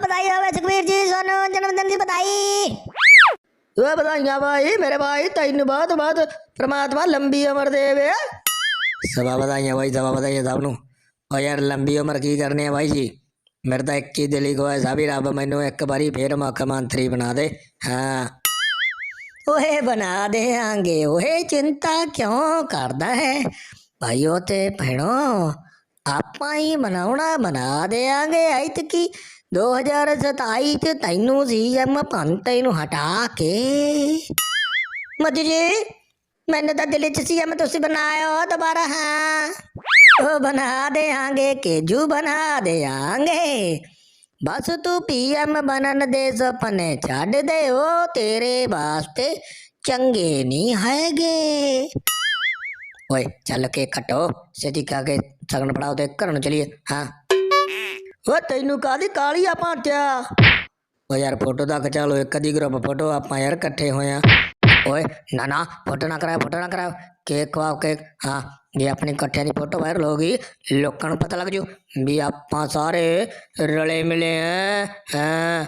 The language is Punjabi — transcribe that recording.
ਬਧਾਈ ਹੋਵੇ ਸੁਖਵੀਰ ਜੀ ਤੁਹਾਨੂੰ ਜਨਮ ਦਿਨ ਦੀ ਬਧਾਈ ਓਏ ਵਧਾਈਆਂ ਭਾਈ ਮੇਰੇ ਭਾਈ ਤੈਨੂੰ ਬਹੁਤ ਬਹੁਤ ਪ੍ਰਮਾਤਮਾ ਲੰਬੀ ਉਮਰ ਦੇਵੇ। ਸਭਾ ਵਧਾਈਆਂ ਭਾਈ ਸਭਾ ਵਧਾਈਆਂ ਸਭ ਨੂੰ। ਓ ਯਾਰ ਲੰਬੀ ਉਮਰ ਕੀ ਕਰਨੀ ਹੈ ਭਾਈ ਜੀ? ਮੇਰੇ ਤਾਂ ਇੱਕ ਹੀ ਦਿਲ ਹੀ ਖਵਾਇਸ਼ ਵੀ ਰੱਬ ਮੈਨੂੰ ਇੱਕ ਵਾਰੀ ਫੇਰ ਮੁੱਖ ਮੰਤਰੀ ਬਣਾ ਦੇ। ਹਾਂ। ਓਏ ਬਣਾ ਦੇਾਂਗੇ ਓਏ ਚਿੰਤਾ ਕਿਉਂ ਕਰਦਾ ਹੈ? ਭਾਈਓ ਤੇ ਭੈਣੋ, ਆਪਾਂ ਹੀ ਬਣਾਉਣਾ ਬਣਾ ਦੇਾਂਗੇ ਐਤਕੀ 2027 ਚ ਤੈਨੂੰ ਸੀਐਮ ਪੰਤੇ ਨੂੰ ਹਟਾ ਕੇ ਮੱਝ ਜੀ ਮੈਨੂੰ ਤਾਂ ਦਿਲ ਚ ਸੀਐਮ ਤੁਸੀਂ ਬਣਾਇਓ ਦੁਬਾਰਾ ਹਾਂ ਉਹ ਬਣਾ ਦੇਾਂਗੇ ਕੇਜੂ ਬਣਾ ਦੇਾਂਗੇ ਬਸ ਤੂੰ ਪੀਐਮ ਬਣਨ ਦੇ ਸੁਪਨੇ ਛੱਡ ਦੇ ਉਹ ਤੇਰੇ ਵਾਸਤੇ ਚੰਗੇ ਨਹੀਂ ਹੈਗੇ ਓਏ ਚੱਲ ਕੇ ਕਟੋ ਸਿੱਧੀ ਕਾ ਕੇ ਸਗਨ ਫੜਾਓ ਤੇ ਘਰ ਨੂੰ ਚਲੀਏ ਹਾਂ ਓ ਤੈਨੂੰ ਕਾਦੀ ਕਾਲੀ ਆ ਭਾਂਤਿਆ? ਓ ਯਾਰ, ਫੋਟੋ ਤਾਂ ਖਿਚਾ ਲਓ ਇੱਕ ਦੀ ਗਰੁੱਪ ਫੋਟੋ ਆਪਾਂ ਯਾਰ ਇਕੱਠੇ ਹੋਏ ਆ। ਓਏ, ਨਾ ਨਾ, ਫੋਟੋ ਨਾ ਕਰਾਓ ਫੋਟੋ ਨਾ ਕਰਾਓ ਕੇਕ ਖਵਾਓ, ਕੇਕ। ਹਾਂ, ਜੇ ਆਪਣੀ ਇਕੱਠਿਆਂ ਦੀ ਫੋਟੋ ਵਾਇਰਲ ਹੋ ਗਈ, ਲੋਕਾਂ ਨੂੰ ਪਤਾ ਲੱਗ ਜੂ ਵੀ ਆਪਾਂ ਸਾਰੇ ਰਲੇ ਮਿਲੇ ਆ, ਹਾਂ।